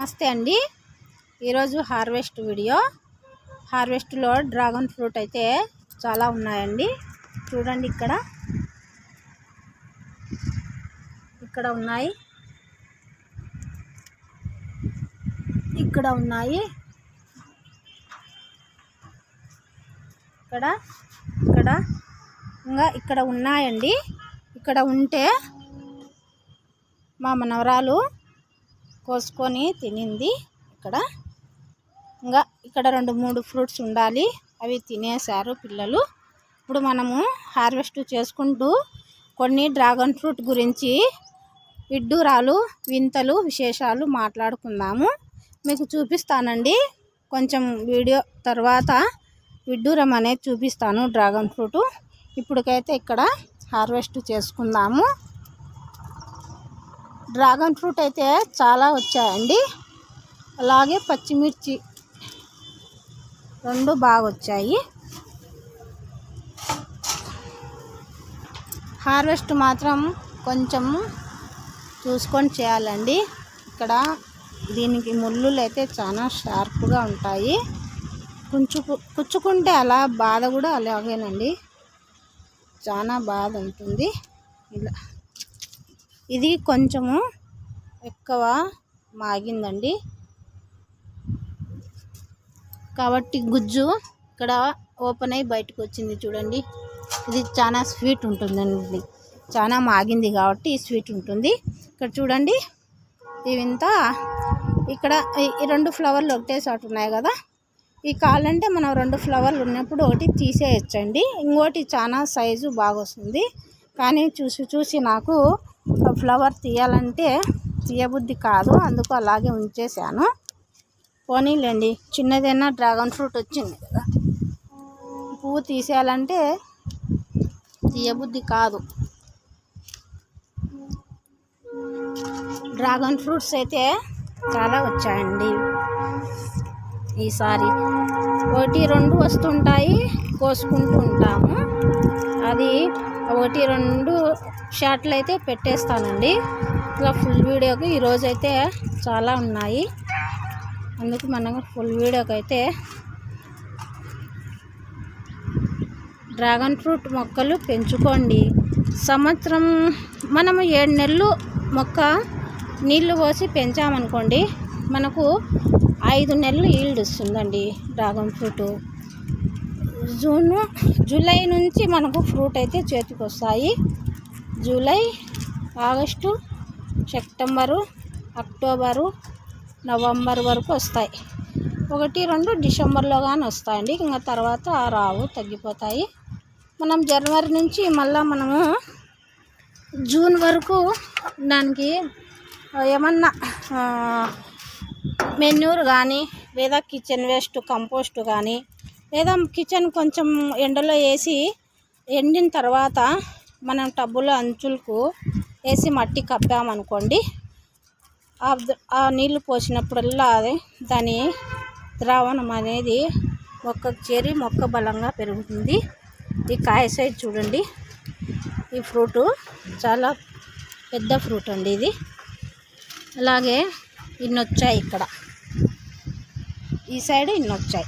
నమస్తే అండి. ఈరోజు హార్వెస్ట్ వీడియో. హార్వెస్ట్లో డ్రాగన్ ఫ్రూట్ అయితే చాలా ఉన్నాయండి. చూడండి ఇక్కడ. ఇక్కడ ఉన్నాయి. ఇక్కడ ఉన్నాయి. ఇక్కడ ఇక్కడ. ఇంకా ఇక్కడ ఉన్నాయండి. ఇక్కడ ఉంటే మా మనవరాలు కోసుకొని తినింది ఇక్కడ. ఇంకా ఇక్కడ రెండు మూడు ఫ్రూట్స్ ఉండాలి. అవి తినేశారు పిల్లలు. ఇప్పుడు మనము హార్వెస్ట్ చేసుకుంటూ కొన్ని డ్రాగన్ ఫ్రూట్ గురించి విడ్డూరాలు వింతలు విశేషాలు మాట్లాడుకుందాము. మీకు చూపిస్తానండి. కొంచెం వీడియో తర్వాత విడ్డూరం అనేది చూపిస్తాను డ్రాగన్ ఫ్రూట్. ఇప్పటికైతే ఇక్కడ హార్వెస్ట్ చేసుకుందాము. డ్రాగన్ ఫ్రూట్ అయితే చాలా వచ్చాయండి. అలాగే పచ్చిమిర్చి రెండు బాగా వచ్చాయి. హార్వెస్ట్ మాత్రం కొంచెం చూసుకొని చేయాలండి. ఇక్కడ దీనికి ముళ్ళులు అయితే చాలా షార్ప్గా ఉంటాయి. కుంచుకు కుచ్చుకుంటే అలా బాధ కూడా అలాగేనండి. చాలా బాధ ఉంటుంది. ఇలా ఇది కొంచెము ఎక్కువ మాగిందండి. కాబట్టి గుజ్జు ఇక్కడ ఓపెన్ అయ్యి బయటకు వచ్చింది చూడండి. ఇది చాలా స్వీట్ ఉంటుందండి. చాలా మాగింది కాబట్టి స్వీట్ ఉంటుంది. ఇక్కడ చూడండి. ఇవింత ఇక్కడ ఈ రెండు ఫ్లవర్లు ఒకటే ఉన్నాయి కదా. ఈ కాలంటే మనం రెండు ఫ్లవర్లు ఉన్నప్పుడు ఒకటి తీసేయచ్చండి. ఇంకోటి చాలా సైజు బాగా వస్తుంది కానీ చూసి చూసి నాకు ఫ్లవర్ తీయాలంటే తీయబుద్ధి కాదు అందుకు అలాగే ఉంచేశాను. పోనీలేండి చిన్నదైనా డ్రాగన్ ఫ్రూట్ వచ్చింది కదా. పువ్వు తీసేయాలంటే తీయబుద్ధి కాదు. డ్రాగన్ ఫ్రూట్స్ అయితే చాలా వచ్చాయండి. ఈసారి ఒకటి రెండు వస్తుంటాయి కోసుకుంటూ ఉంటాము. అది ఒకటి రెండు షార్ట్లు అయితే పెట్టేస్తానండి. ఇలా ఫుల్ వీడియోకి ఈరోజు అయితే చాలా ఉన్నాయి. అందుకు మనం ఫుల్ వీడియోకి అయితే డ్రాగన్ ఫ్రూట్ మొక్కలు పెంచుకోండి. సంవత్సరం మనము ఏడు నెలలు మొక్క నీళ్ళు పోసి పెంచామనుకోండి మనకు ఐదు నెలలు ఈల్డ్ వస్తుందండి డ్రాగన్ ఫ్రూట్. జూన్ జూలై నుంచి మనకు ఫ్రూట్ అయితే చేతికి వస్తాయి. July August September October November వరకు వస్తాయి. ఒకటి రెండు డిసెంబర్లో కానీ వస్తాయండి. ఇంకా తర్వాత రావు తగ్గిపోతాయి. మనం జనవరి నుంచి మళ్ళీ మనము జూన్ వరకు దానికి ఏమన్నా మెన్యూర్ కానీ లేదా కిచెన్ వేస్ట్ కంపోస్ట్ కానీ లేదా కిచెన్ కొంచెం ఎండలో వేసి ఎండిన తర్వాత మనం టబ్బులో అంచులకు వేసి మట్టి కప్పామనుకోండి ఆ నీళ్ళు పోసినప్పుడల్లా అది దాని ద్రావణం అనేది మొక్కకు చేరి మొక్క బలంగా పెరుగుతుంది. ఈ కాయ సైజ్ చూడండి. ఈ ఫ్రూటు చాలా పెద్ద ఫ్రూట్ అండి ఇది. అలాగే ఇన్నొచ్చాయి ఇక్కడ. ఈ సైడ్ ఇన్నొచ్చాయి.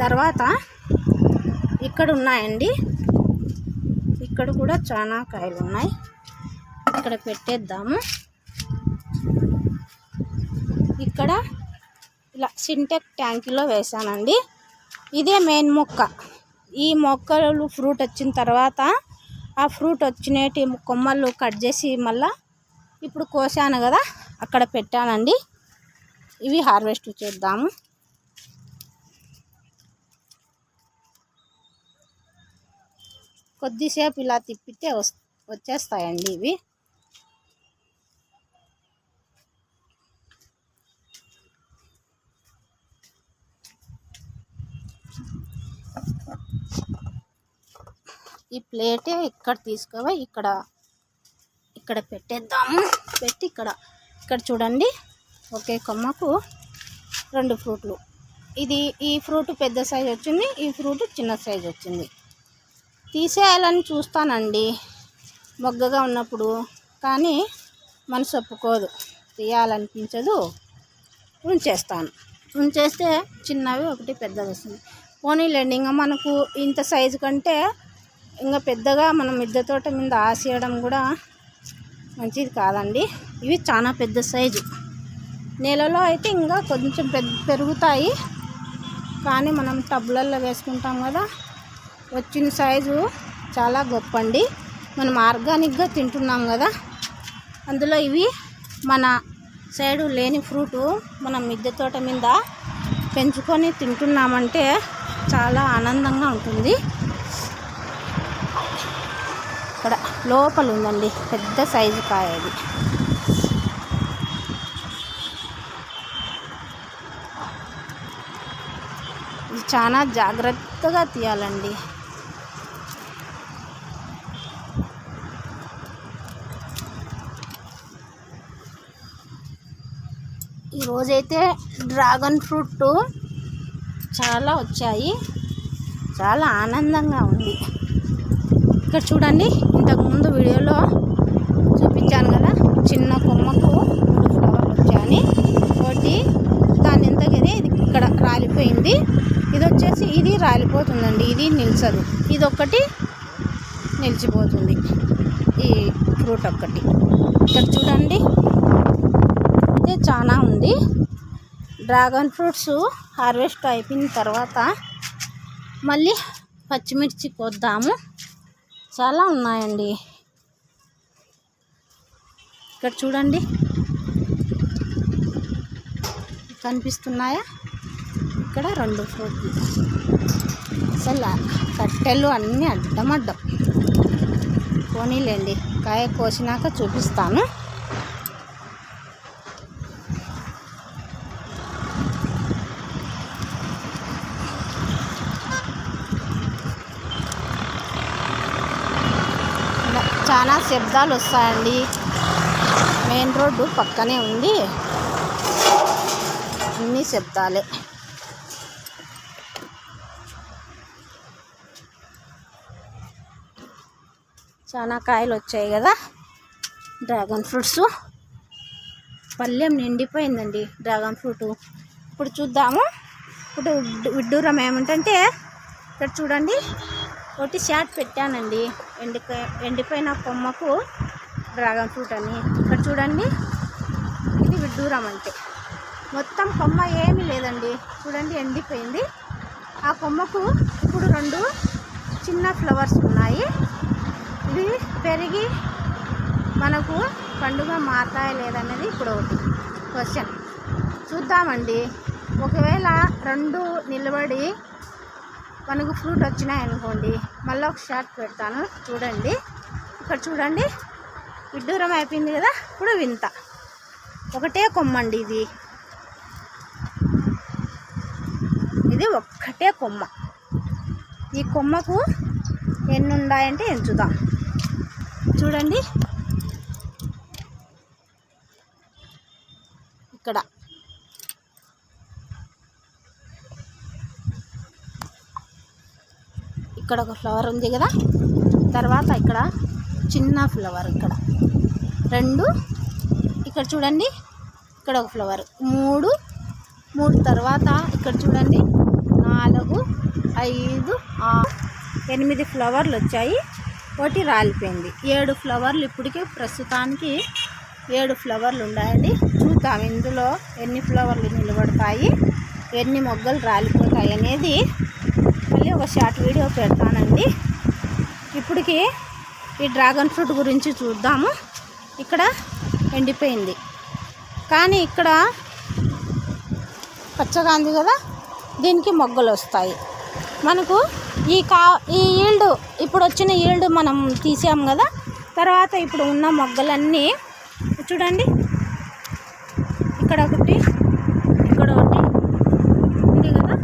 తర్వాత ఇక్కడ ఉన్నాయండి. ఇక్కడ కూడా చాలా కాయలు ఉన్నాయి. ఇక్కడ పెట్టేద్దాము. ఇక్కడ ఇలా సింటెక్ ట్యాంకీలో వేసానండి. ఇదే మెయిన్ మొక్క. ఈ మొక్కలు ఫ్రూట్ వచ్చిన తర్వాత ఆ ఫ్రూట్ వచ్చినటి కొమ్మలు కట్ చేసి మళ్ళా ఇప్పుడు కోసాను కదా అక్కడ పెట్టానండి. ఇవి హార్వెస్ట్ చేద్దాము. కొద్దిసేపు ఇలా తిప్పితే వచ్చేస్తాయండి ఇవి. ఈ ప్లేటే ఇక్కడ తీసుకోవా ఇక్కడ ఇక్కడ పెట్టేద్దాము. పెట్టి ఇక్కడ ఇక్కడ చూడండి. ఒకే కొమ్మకు రెండు ఫ్రూట్లు. ఇది ఈ ఫ్రూట్ పెద్ద సైజ్ వచ్చింది ఈ ఫ్రూట్ చిన్న సైజ్ వచ్చింది. తీసేయాలని చూస్తానండి. మొగ్గగా ఉన్నప్పుడు. కానీ మనసు ఒప్పుకోదు. తీయాలనిపించదు. ఉంచేస్తాను. ఉంచేస్తే చిన్నవి ఒకటి పెద్దది వస్తుంది. పోనీలేండి ఇంకా మనకు ఇంత సైజు కంటే ఇంకా పెద్దగా మనం మిద్దె తోట మీద ఆసేయడం కూడా మంచిది కాదండి. ఇవి చాలా పెద్ద సైజు. నేలలో అయితే ఇంకా కొంచెం పెద్ద పెరుగుతాయి. కానీ మనం టబ్లల్లో వేసుకుంటాం కదా. వచ్చిన సైజు చాలా గొప్ప అండి మనం ఆర్గానిక్గా తింటున్నాం కదా. అందులో ఇవి మన సైడు లేని ఫ్రూటు మనం మిద్దె తోట మీద పెంచుకొని తింటున్నామంటే చాలా ఆనందంగా ఉంటుంది. ఇక్కడ లోపల ఉందండి పెద్ద సైజు కాయ ఇది. ఇది చాలా జాగ్రత్తగా తీయాలండి. ఈరోజైతే డ్రాగన్ ఫ్రూట్ చాలా వచ్చాయి. చాలా ఆనందంగా ఉంది. ఇక్కడ చూడండి ఇంతకుముందు వీడియోలో చూపించాను కదా చిన్న కొమ్మకు మూడు ఫ్లవర్లు వచ్చాయని. ఒకటి దాని ఇంతకనే ఇది ఇక్కడ రాలిపోయింది. ఇది వచ్చేసి ఇది రాలిపోతుందండి ఇది నిలిచదు ఇది ఒక్కటి నిలిచిపోతుంది. ఈ ఫ్రూట్ ఒక్కటి. ఇక్కడ చూడండి అయితే చాలా ఉంది. డ్రాగన్ ఫ్రూట్స్ హార్వెస్ట్ అయిపోయిన తర్వాత మళ్ళీ పచ్చిమిర్చి కొద్దాము. చాలా ఉన్నాయండి. ఇక్కడ చూడండి. కనిపిస్తున్నాయా? ఇక్కడ రెండు ఫ్రూట్లు. అసలు కట్టెలు అన్నీ అడ్డం అడ్డం. పోనీలేండి కాయ కోసినాక చూపిస్తాను ఇలా చాలా శబ్దాలు వస్తాయండి. మెయిన్ రోడ్డు పక్కనే ఉంది. అన్నీ శబ్దాలే. చాలా కాయలు వచ్చాయి కదా. Dragon fruits. పల్లెం నిండిపోయిందండి డ్రాగన్ ఫ్రూట్. ఇప్పుడు చూద్దాము. ఇప్పుడు విడ్డూరం ఏమిటంటే ఇక్కడ చూడండి. ఒకటి షార్ట్ పెట్టానండి. ఎండిపోయి ఎండిపోయిన కొమ్మకు డ్రాగన్ ఫ్రూట్ అని. ఇక్కడ చూడండి. ఇది విడ్డూరం అంటే. మొత్తం కొమ్మ ఏమీ లేదండి. చూడండి ఎండిపోయింది. ఆ కొమ్మకు ఇప్పుడు రెండు చిన్న ఫ్లవర్స్ ఉన్నాయి. ఇవి పెరిగి మనకు పండుగ మారుతాయా లేదన్నది ఇప్పుడు ఒకటి క్వశ్చన్. చూద్దామండి. ఒకవేళ రెండు నిలబడి మనకు ఫ్రూట్ వచ్చినాయి అనుకోండి మళ్ళీ ఒక షాట్ పెడతాను చూడండి. ఇక్కడ చూడండి విడ్డూరం అయిపోయింది కదా ఇప్పుడు వింత. ఒకటే కొమ్మండి ఇది. ఇది ఒక్కటే కొమ్మ. ఈ కొమ్మకు ఎన్ని ఉన్నాయంటే ఎంచుదాం. చూడండి. ఇక్కడ. ఇక్కడ ఒక ఫ్లవర్ ఉంది కదా. తర్వాత ఇక్కడ చిన్న ఫ్లవర్ ఇక్కడ. రెండు ఇక్కడ చూడండి ఇక్కడ ఒక ఫ్లవర్. మూడు మూడు తర్వాత ఇక్కడ చూడండి నాలుగు ఐదు ఎనిమిది ఫ్లవర్లు వచ్చాయి. ఒకటి రాలిపోయింది. ఏడు ఫ్లవర్లు ఇప్పటికే ప్రస్తుతానికి ఏడు ఫ్లవర్లు ఉన్నాయండి. చూద్దాం ఇందులో ఎన్ని ఫ్లవర్లు నిలబడతాయి ఎన్ని మొగ్గలు రాలిపోతాయి అనేది ఒక షార్ట్ వీడియో పెడతానండి. ఇప్పటికి ఈ డ్రాగన్ ఫ్రూట్ గురించి చూద్దాము. ఇక్కడ ఎండిపోయింది. కానీ ఇక్కడ పచ్చగా ఉంది కదా దీనికి మొగ్గలు వస్తాయి. మనకు ఈ కా ఈ ఈల్డ్ ఇప్పుడు వచ్చిన ఈల్డ్ మనం తీసాం కదా తర్వాత ఇప్పుడు ఉన్న మొగ్గలన్నీ చూడండి. ఇక్కడ ఒకటి ఇక్కడ ఒకటి ఉంది కదా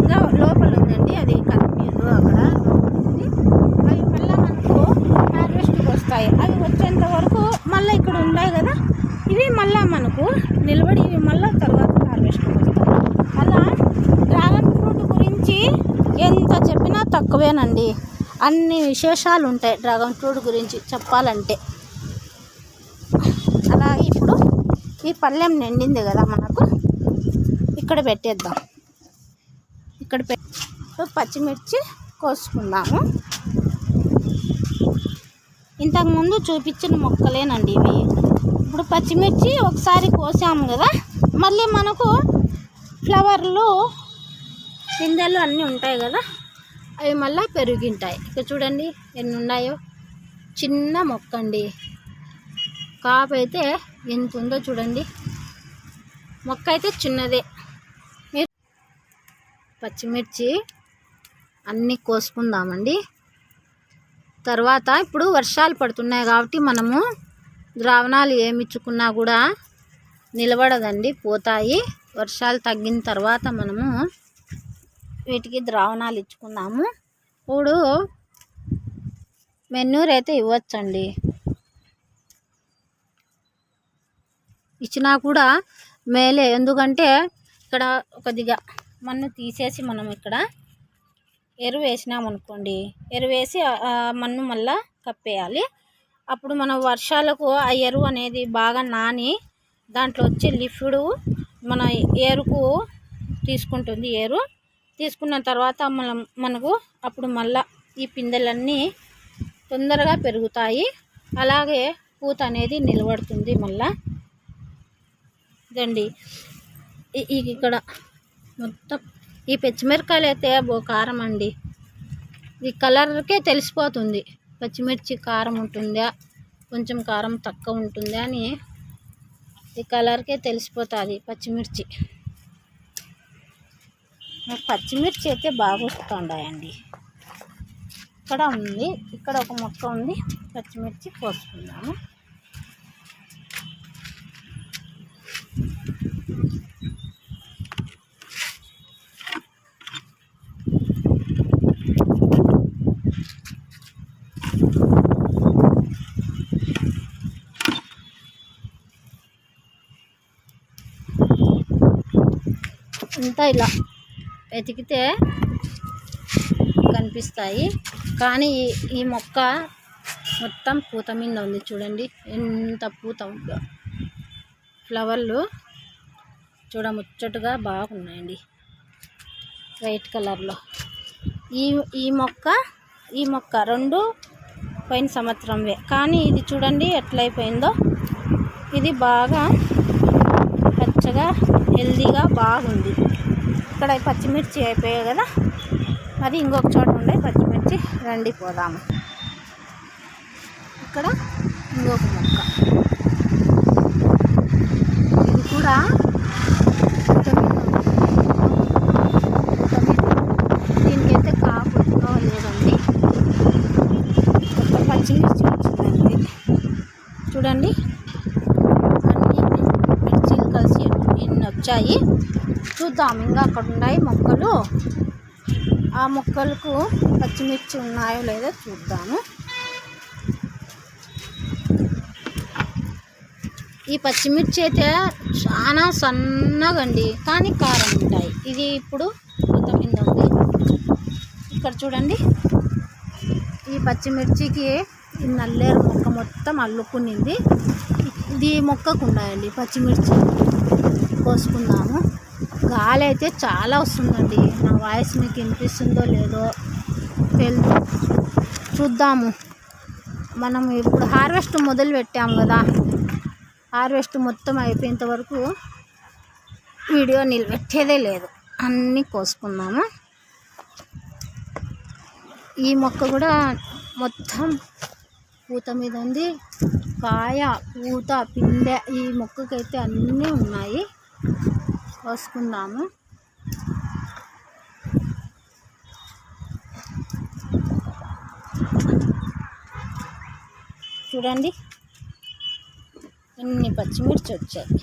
ఇంకా లోపల ఉందండి అది కనిపించదు అక్కడ ఉంది అవి మళ్ళీ మనకు హార్వెస్ట్కి వస్తాయి అవి వచ్చేంత వరకు మళ్ళీ ఇక్కడ ఉన్నాయి కదా ఇవి మళ్ళీ మనకు నిలబడి ఇవి మళ్ళీ తర్వాత హార్వెస్ట్కి వస్తాయి అలా డ్రాగన్ ఫ్రూట్ గురించి ఎంత చెప్పినా తక్కువేనండి. అన్ని విశేషాలు ఉంటాయి డ్రాగన్ ఫ్రూట్ గురించి చెప్పాలంటే. అలాగే ఇప్పుడు ఈ పళ్ళెం నిండింది కదా మనకు. ఇక్కడ పెట్టేద్దాం. ఇక్కడ పెట్టి పచ్చిమిర్చి కోసుకుందాము. ఇంతకుముందు చూపించిన మొక్కలేనండి ఇవి. ఇప్పుడు పచ్చిమిర్చి ఒకసారి కోసాము కదా. మళ్ళీ మనకు ఫ్లవర్లు పిందెలు అన్నీ ఉంటాయి కదా. అవి మళ్ళీ పెరిగింటాయి. ఇక్కడ చూడండి ఎన్ని ఉన్నాయో చిన్న మొక్క అండి. కాపు అయితే ఎంత ఉందో చూడండి. మొక్క అయితే చిన్నదే. మీరు పచ్చిమిర్చి అన్నీ కోసుకుందామండి. తర్వాత ఇప్పుడు వర్షాలు పడుతున్నాయి కాబట్టి మనము ద్రావణాలు ఏమి ఇచ్చుకున్నా కూడా నిలబడదండి పోతాయి. వర్షాలు తగ్గిన తర్వాత మనము వీటికి ద్రావణాలు ఇచ్చుకున్నాము ఇప్పుడు మెన్యూర్ అయితే ఇవ్వచ్చండి. ఇచ్చినా కూడా మేలే ఎందుకంటే ఇక్కడ కొద్దిగా మన్ను తీసేసి మనం ఇక్కడ ఎరువు వేసినామనుకోండి ఎరువు వేసి మన్ను మళ్ళా కప్పేయాలి. అప్పుడు మనం వర్షాలకు ఆ ఎరువు అనేది బాగా నాని దాంట్లో వచ్చే లిఫ్డ్ మన ఏరుకు తీసుకుంటుంది ఏరు. తీసుకున్న తర్వాత మనం మనకు అప్పుడు మళ్ళా ఈ పిందెలన్నీ తొందరగా పెరుగుతాయి. అలాగే పూత అనేది నిలబడుతుంది మళ్ళా. ఇదండి. ఇక్కడ మొత్తం ఈ పచ్చిమిరకాయలు అయితే బో కారం అండి. ఈ కలర్కే తెలిసిపోతుంది. పచ్చిమిర్చి కారం ఉంటుందా? కొంచెం కారం తక్కువ ఉంటుందా అని ఈ కలర్కే తెలిసిపోతుంది పచ్చిమిర్చి. నాకు పచ్చిమిర్చి అయితే బాగా వస్తుండాయండి ఇక్కడ ఉంది ఇక్కడ ఒక మొక్క ఉంది పచ్చిమిర్చి కోసుకుందాము అంతా ఇలా వెతికితే కనిపిస్తాయి. కానీ ఈ- ఈ మొక్క మొత్తం పూత మీద ఉంది చూడండి. ఎంత పూత ఉందో. ఫ్లవర్లు చూడముచ్చటగా బాగున్నాయండి. వైట్ కలర్లో. ఈ ఈ మొక్క ఈ మొక్క రెండు పోయిన సంవత్సరంవే. కానీ ఇది చూడండి ఎట్లయిపోయిందో. ఇది బాగా పచ్చగా హెల్దీగా బాగుంది. ఇక్కడ పచ్చిమిర్చి అయిపోయాయి కదా. అది ఇంకొక చోట ఉండే పచ్చిమిర్చి. రండి పోదాము. ఇక్కడ ఇంకొక మొక్క. ఇది కూడా దీనికైతే కాపు లేదండి. కొత్త పచ్చిమిర్చి వచ్చిందండి. చూడండి. అన్ని మిర్చీలు కలిసి ఎన్ని వచ్చాయి? చూద్దాం. ఇంకా అక్కడ ఉన్నాయి మొక్కలు. ఆ మొక్కలకు పచ్చిమిర్చి ఉన్నాయో లేదో చూద్దాము. ఈ పచ్చిమిర్చి అయితే చాలా సన్నగండి కానీ కారం ఉంటాయి. ఇది ఇప్పుడు కొత్త ఉంది ఇక్కడ చూడండి. ఈ పచ్చిమిర్చికి ఈ నల్లేరు మొక్క మొత్తం అల్లుకునింది. ఇది మొక్కకు ఉన్నాయండి. పచ్చిమిర్చి కోసుకుందాము. గాలి అయితే చాలా వస్తుందండి. నా వాయిస్ మీకు వినిపిస్తుందో లేదో తెలుసు చూద్దాము. మనం ఇప్పుడు హార్వెస్ట్ మొదలు పెట్టాము కదా. హార్వెస్ట్ మొత్తం అయిపోయేంత వరకు వీడియో నిలబెట్టేదే లేదు. అన్నీ కోసుకున్నాము ఈ మొక్క కూడా మొత్తం పూత మీద ఉంది. కాయ పూత పిండె ఈ మొక్కకైతే అన్నీ ఉన్నాయి. కోసుకుందాము. చూడండి. ఎన్ని పచ్చిమిర్చి వచ్చాయి.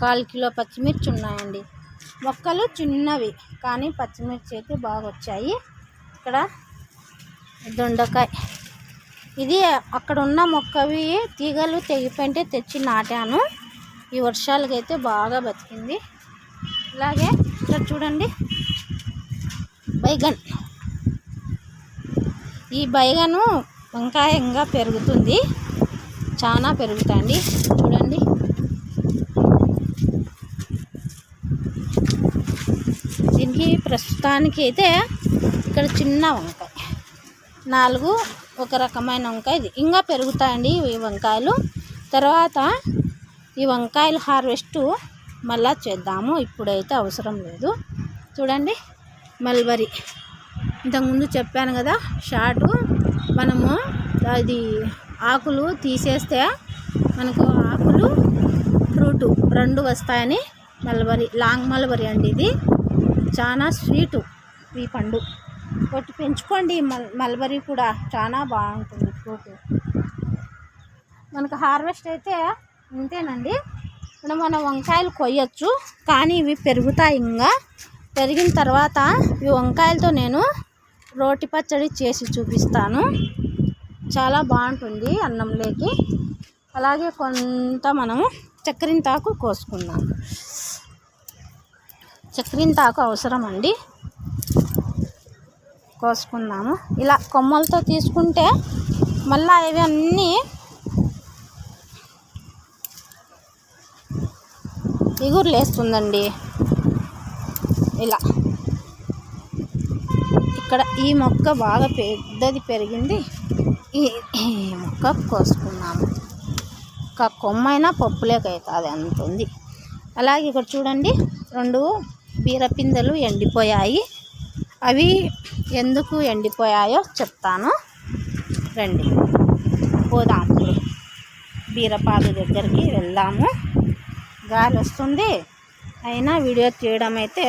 కాల్ కిలో పచ్చిమిర్చి ఉన్నాయండి. మొక్కలు చిన్నవి కానీ పచ్చిమిర్చి అయితే బాగా వచ్చాయి. ఇక్కడ దొండకాయ. ఇది అక్కడ ఉన్న మొక్కవి తీగలు తెగిపోయింటే తెచ్చి నాటాను. ఈ వర్షాలకైతే బాగా బతికింది. అలాగే ఇక్కడ చూడండి. బైగన్. ఈ బైగను వంకాయంగా పెరుగుతుంది. చాలా పెరుగుతాయండి చూడండి. దీనికి ప్రస్తుతానికి అయితే ఇక్కడ చిన్న వంకాయ. నాలుగు ఒక రకమైన వంకాయ ఇది. ఇంకా పెరుగుతాయండి ఈ వంకాయలు. తర్వాత ఈ వంకాయలు హార్వెస్ట్ మళ్ళా చేద్దాము. ఇప్పుడైతే అవసరం లేదు. చూడండి మల్బరీ. ఇంతకుముందు చెప్పాను కదా షార్టు మనము అది ఆకులు తీసేస్తే మనకు ఆకులు ఫ్రూటు రెండు వస్తాయని మల్బరీ లాంగ్ మల్బరీ అండి ఇది. చాలా స్వీటు ఈ పండు. ఒకటి పెంచుకోండి మల్ మల్బరీ కూడా. చాలా బాగుంటుంది ఫ్రూట్. మనకు హార్వెస్ట్ అయితే అంతేనండి. ఇప్పుడు మనం వంకాయలు కొయ్యొచ్చు కానీ ఇవి పెరుగుతాయి ఇంకా. పెరిగిన తర్వాత ఈ వంకాయలతో నేను రోటి పచ్చడి చేసి చూపిస్తాను. చాలా బాగుంటుంది అన్నంలోకి. అలాగే కొంత మనము చక్కెరింతాకు కోసుకుందాం. చక్కెరింతాకు అవసరం అండి కోసుకుందాము. ఇలా కొమ్మలతో తీసుకుంటే మళ్ళీ ఇవి అన్నీ ఇగురు లేస్తుందండి ఇలా. ఇక్కడ ఈ మొక్క బాగా పెద్దది పెరిగింది. ఈ మొక్క కోసుకున్నాము. ఒక కొమ్మైనా పప్పులేక అవుతుంది అంత ఉంది అలాగే ఇక్కడ చూడండి రెండు బీరపిందెలు ఎండిపోయాయి. అవి ఎందుకు ఎండిపోయాయో చెప్తాను. రండి. పోదాం. ఇప్పుడు దగ్గరికి వెళ్దాము. గాలి వస్తుంది అయినా వీడియో తీయడం అయితే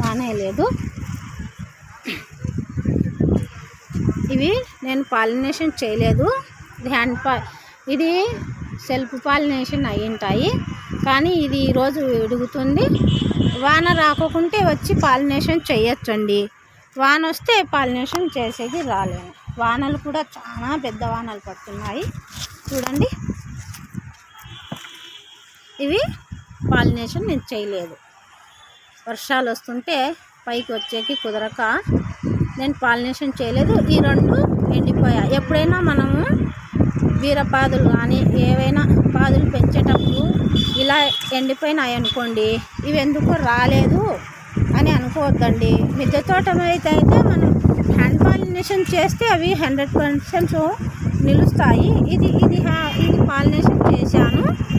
మానేయలేదు ఇవి నేను పాలినేషన్ చేయలేదు. ఇది హ్యాండ్ పా ఇది సెల్ఫ్ పాలినేషన్ అయ్యింటాయి. కానీ ఇది ఈరోజు విడుగుతుంది. వాన రాకోకుంటే వచ్చి పాలినేషన్ చేయొచ్చండి వాన వస్తే పాలినేషన్ చేసేది రాలేను వానలు కూడా చాలా పెద్ద వానలు పడుతున్నాయి. చూడండి. ఇవి పాలినేషన్ నేను చేయలేదు. వర్షాలు వస్తుంటే పైకి వచ్చేకి కుదరక నేను పాలినేషన్ చేయలేదు. ఈ రెండు ఎండిపోయాయి ఎప్పుడైనా మనము బీరపాదులు కానీ ఏవైనా పాదులు పెంచేటప్పుడు ఇలా ఎండిపోయినాయి అనుకోండి ఇవి ఎందుకో రాలేదు అని అనుకోవద్దండి. మిద్దె తోట అయితే అయితే మనం హ్యాండ్ పాలినేషన్ చేస్తే అవి హండ్రెడ్ పర్సెంట్ నిలుస్తాయి. ఇది ఇది హ్యా- ఇది పాలినేషన్ చేశాను.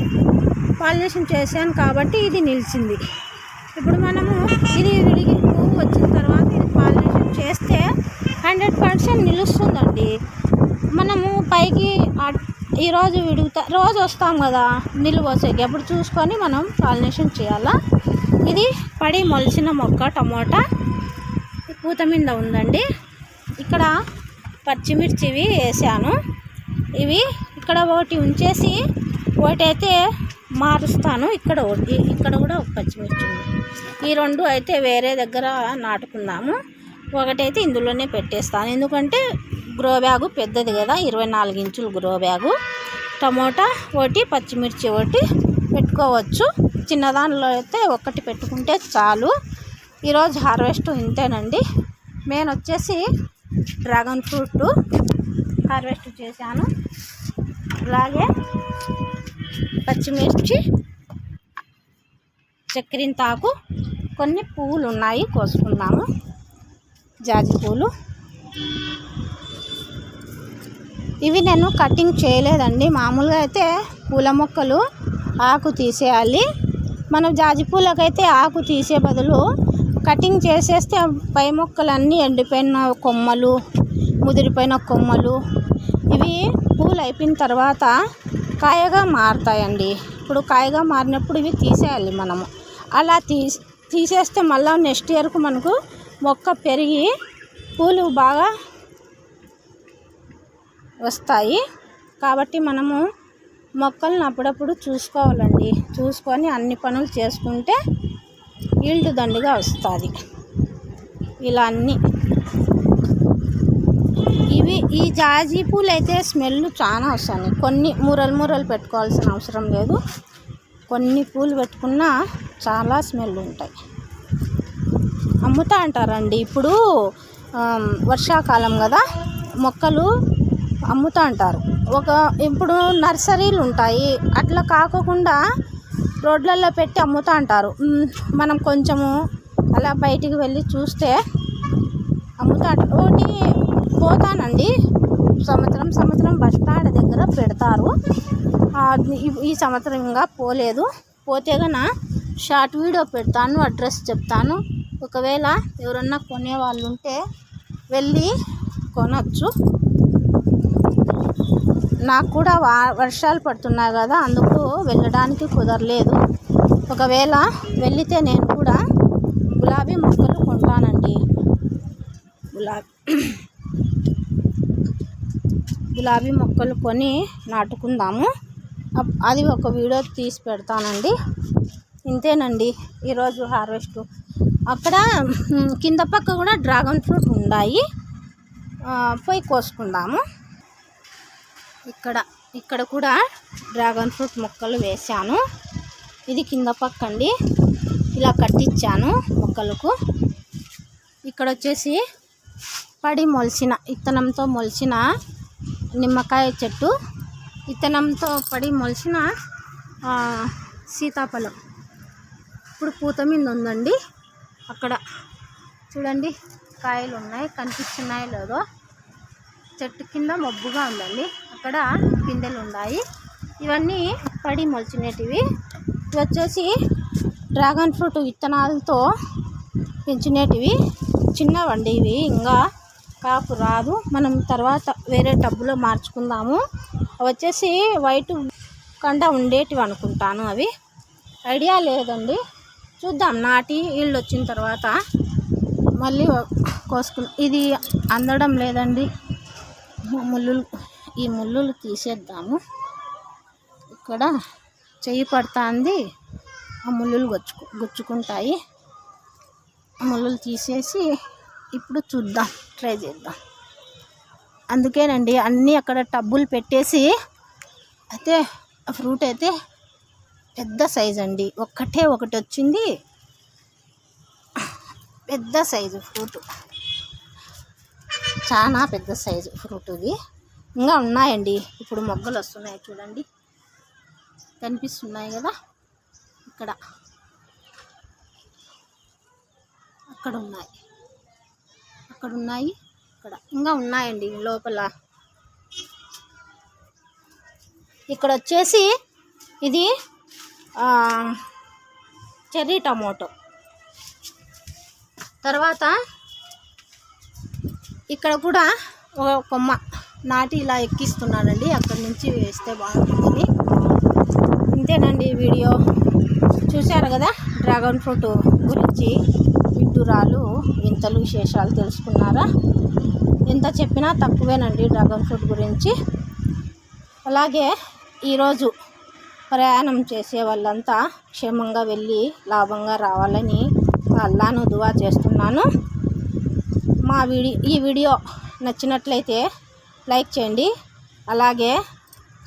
పాలినేషన్ చేశాను కాబట్టి ఇది నిలిచింది. ఇప్పుడు మనము ఇది విడిగి పువ్వు వచ్చిన తర్వాత ఇది పాలినేషన్ చేస్తే హండ్రెడ్ పర్సెంట్ నిలుస్తుందండి. మనము పైకి ఈరోజు విడుగుతా రోజు వస్తాం కదా నిలువ వచ్చేకి అప్పుడు చూసుకొని మనం పాలినేషన్ చేయాలా? ఇది పడి మొలిచిన మొక్క టమోటా పూత మీద ఉందండి. ఇక్కడ పచ్చిమిర్చివి వేసాను. ఇవి ఇక్కడ ఒకటి ఉంచేసి ఒకటైతే మారుస్తాను. ఇక్కడ ఒకటి ఇక్కడ కూడా ఒక పచ్చిమిర్చి ఉంది. ఈ రెండు అయితే వేరే దగ్గర నాటుకున్నాము. ఒకటైతే ఇందులోనే పెట్టేస్తాను. ఎందుకంటే గ్రో బ్యాగు పెద్దది కదా ఇరవై నాలుగు ఇంచులు గ్రో బ్యాగు టమోటా ఒకటి పచ్చిమిర్చి ఒకటి పెట్టుకోవచ్చు. చిన్నదానిలో అయితే ఒకటి పెట్టుకుంటే చాలు. ఈరోజు హార్వెస్ట్ ఇంతేనండి. నేను వచ్చేసి డ్రాగన్ ఫ్రూట్ హార్వెస్ట్ చేశాను. అలాగే పచ్చిమిర్చి చక్కెరింతాకు కొన్ని పువ్వులు ఉన్నాయి కోసుకున్నాము జాజి పూలు. ఇవి నేను కటింగ్ చేయలేదండి. మామూలుగా అయితే పూల మొక్కలు ఆకు తీసేయాలి. మనం జాజి పూలకైతే ఆకు తీసే బదులు కటింగ్ చేసేస్తే పై మొక్కలన్నీ ఎండిపోయిన కొమ్మలు ముదిరిపోయిన కొమ్మలు ఇవి పూలు అయిపోయిన తర్వాత కాయగా మారుతాయండి. ఇప్పుడు కాయగా మారినప్పుడు ఇవి తీసేయాలి మనము. అలా తీసి తీసేస్తే మళ్ళీ నెక్స్ట్ ఇయర్కు మనకు మొక్క పెరిగి పూలు బాగా వస్తాయి. కాబట్టి మనము మొక్కలను అప్పుడప్పుడు చూసుకోవాలండి. చూసుకొని అన్ని పనులు చేసుకుంటే ఈల్డ్ దండిగా వస్తుంది. ఇలా అన్నీ ఈ జాజి పూలు అయితే స్మెల్ చాలా వస్తాయి కొన్ని మూరలు మూరలు పెట్టుకోవాల్సిన అవసరం లేదు. కొన్ని పూలు పెట్టుకున్నా చాలా స్మెల్ ఉంటాయి. అమ్ముతా అంటారండి. ఇప్పుడు వర్షాకాలం కదా మొక్కలు అమ్ముతా అంటారు. ఒక ఇప్పుడు నర్సరీలు ఉంటాయి. అట్లా కాకుండా రోడ్లలో పెట్టి అమ్ముతా అంటారు. మనం కొంచెము అలా బయటికి వెళ్ళి చూస్తే అమ్ముతాడు ఒకటి పోతానండి. సంవత్సరం సంవత్సరం బస్ స్టాండ్ దగ్గర పెడతారు. ఈ- సంవత్సరం ఇంకా పోలేదు. పోతే గన షార్ట్ వీడియో పెడతాను అడ్రస్ చెప్తాను. ఒకవేళ ఎవరన్నా కొనే వాళ్ళు ఉంటే వెళ్ళి కొనచ్చు. నాకు కూడా వర్షాలు పడుతున్నాయి కదా అందుకు వెళ్ళడానికి కుదరలేదు. ఒకవేళ వెళితే నేను కూడా గులాబీ మొక్కలు కొంటానండి. గులాబీ గులాబీ మొక్కలు కొని నాటుకుందాము. అప్- అది ఒక వీడియో తీసి పెడతానండి. ఇంతేనండి ఈరోజు హార్వెస్ట్. అక్కడ కింద పక్క కూడా డ్రాగన్ ఫ్రూట్ ఉన్నాయి పోయి కోసుకుందాము. ఇక్కడ ఇక్కడ కూడా డ్రాగన్ ఫ్రూట్ మొక్కలు వేశాను. ఇది కింద పక్క అండి ఇలా కట్టించాను మొక్కలకు. ఇక్కడ వచ్చేసి పడి మొలిచిన ఇత్తనంతో మొలిచిన నిమ్మకాయ చెట్టు. ఇత్తనంతో పడి మొలిచిన సీతాఫలం. ఇప్పుడు పూత మీద ఉందండి. అక్కడ చూడండి కాయలు ఉన్నాయి కనిపిస్తున్నాయి లేదో. చెట్టు కింద మబ్బుగా ఉందండి. అక్కడ పిందెలు ఉన్నాయి ఇవన్నీ పడి మొలిచినటివి. ఇవి వచ్చేసి డ్రాగన్ ఫ్రూట్ విత్తనాలతో పెంచినటివి. చిన్నవండి ఇవి. ఇంకా కాపు రాదు. మనం తర్వాత వేరే టబ్బులో మార్చుకుందాము. అవి వచ్చేసి వైట్ కండ ఉండేటివి అనుకుంటాను అవి. ఐడియా లేదండి. చూద్దాం. నాటి వీళ్ళు వచ్చిన తర్వాత మళ్ళీ కోసుకు ఇది అందడం లేదండి. ముళ్ళు ఈ ముళ్ళు తీసేద్దాము. ఇక్కడ చెయ్యి పడుతుంది. ఆ ముళ్ళు గుచ్చుకు గుచ్చుకుంటాయి. ముళ్ళు తీసేసి ఇప్పుడు చూద్దాం ట్రై చేద్దాం. అందుకేనండి అన్నీ అక్కడ టబ్బులు పెట్టేసి అయితే ఆ ఫ్రూట్ అయితే పెద్ద సైజ్ అండి. ఒక్కటే ఒకటి వచ్చింది. పెద్ద సైజు ఫ్రూట్. చాలా పెద్ద సైజు ఫ్రూట్ ఇది. ఇంకా ఉన్నాయండి. ఇప్పుడు మొగ్గలు వస్తున్నాయి చూడండి. కనిపిస్తున్నాయి కదా? ఇక్కడ. అక్కడ ఉన్నాయి. అక్కడ ఉన్నాయి ఇక్కడ ఇంకా ఉన్నాయండి లోపల. ఇక్కడ వచ్చేసి ఇది చెర్రీ టమోటో. తర్వాత ఇక్కడ కూడా ఒక కొమ్మ నాటి ఇలా ఎక్కిస్తున్నానండి. అక్కడి నుంచి వేస్తే బాగుంటుందని ఇంతేనండి వీడియో. చూశారు కదా డ్రాగన్ ఫ్రూట్ గురించి? విడ్డూరాలు వింతలు విశేషాలు తెలుసుకున్నారా? ఎంత చెప్పినా తక్కువేనండి డ్రాగన్ ఫ్రూట్ గురించి. అలాగే ఈరోజు ప్రయాణం చేసే వాళ్ళంతా క్షేమంగా వెళ్ళి లాభంగా రావాలని అల్లాను దువా చేస్తున్నాను. మా వీడియో ఈ వీడియో నచ్చినట్లయితే లైక్ చేయండి అలాగే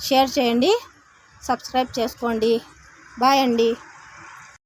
షేర్ చేయండి సబ్స్క్రైబ్ చేసుకోండి. బాయ్ అండి.